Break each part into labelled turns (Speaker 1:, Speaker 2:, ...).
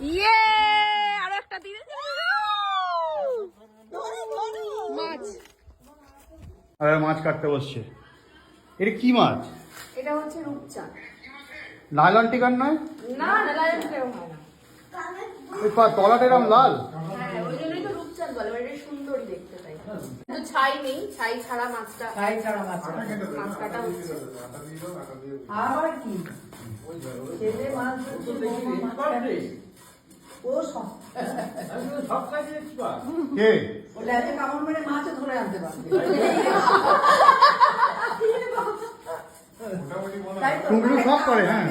Speaker 1: ইয়ে আরও একটা মাছ।
Speaker 2: আর মাছ কাটতে বসছে। এটা কি মাছ?
Speaker 1: এটা হচ্ছে রূপচাঁদ।
Speaker 2: লাইলন টিকার নয়?
Speaker 1: না হয় না।
Speaker 2: ওই পা- তলাটা এরম লাল?
Speaker 1: হ্যাঁ ওই জন্যই তো রূপচাঁদ বলে মানে এটা সুন্দরই দেখতে তাই। কিন্তু ছাই নেই ছাই ছাড়া মাছটা
Speaker 3: ছাই ছাড়া মাছটা
Speaker 1: মাছ কাটা হচ্ছে।
Speaker 3: আবার কি? ছেলে মাছ মাছ। ও সব
Speaker 2: কে?
Speaker 3: ও ল্যাজে কামড় মেরে মাছও ধরে আনতে পারবে। তাই
Speaker 2: সব করে হ্যাঁ।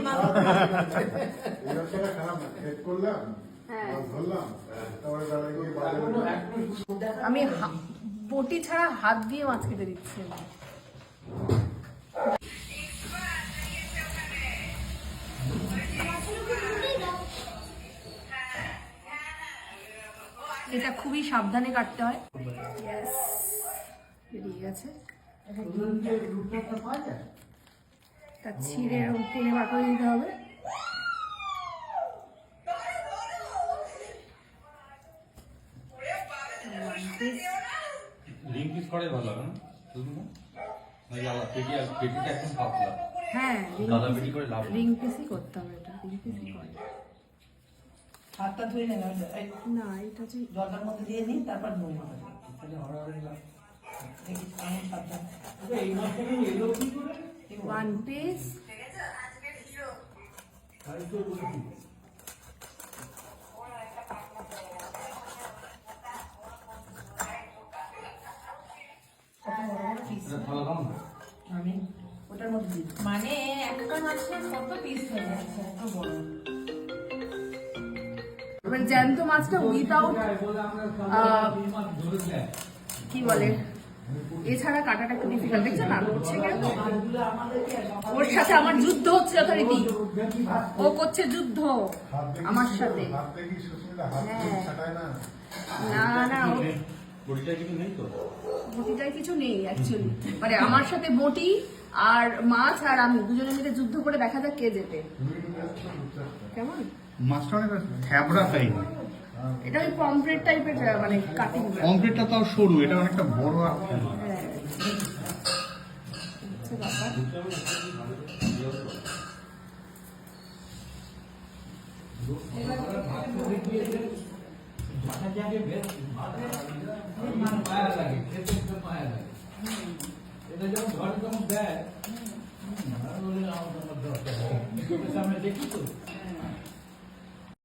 Speaker 3: মাছ
Speaker 1: হ্যাঁ আমি হা- বটি ছাড়া হাত দিয়ে মাছ কেটে দিচ্ছি এটা খুবই সাবধানে কাটতে হয়। Yes, বেরিয়ে গেছে। তা ছিঁড়ে এরকম টেনে বার করে দিতে হবে।
Speaker 4: পিস ভালো না?
Speaker 1: হ্যাঁ। রিং পিসই করতে হবে এটা। রিং পিসই করে।
Speaker 3: হাতটা ধুয়ে নেবে
Speaker 1: না। এটা যে
Speaker 3: জলটার মধ্যে দিয়ে নিই তারপর নুন হবে দেখি আমি সাবধান
Speaker 1: ওয়ান পিস মানে একটা মাছের কত পিস হয়ে যাচ্ছে
Speaker 3: এত বড়।
Speaker 1: এবার জ্যান্ত মাছটা উইথাউট কি বলে এছাড়া কাটাটা একটু ডিফিকাল্ট দেখছ না করছে কেন? ওর সাথে আমার যুদ্ধ হচ্ছে যথারীতি। ও করছে যুদ্ধ আমার সাথে। হ্যাঁ।
Speaker 5: না।
Speaker 1: না বটিটায় কিছু নেই অ্যাকচুয়ালি মানে আমার সাথে বটি আর মাছ আর আমি দুজনে মিলে যুদ্ধ করে দেখা যাক কে যেতে। কেমন?
Speaker 2: মাছটা অনেক থ্যাবড়া টাইপ
Speaker 1: এটা ওই পমফ্রেট টাইপের মানে কাটিং
Speaker 2: কমপ্লিটটা তাও সরু এটা অনেকটা বড় আর
Speaker 1: হ্যাঁ ব্যাপার।
Speaker 6: এটা যখন ঘরে যখন দেয় আমরা বলি আমার তোমার দরকার নেই।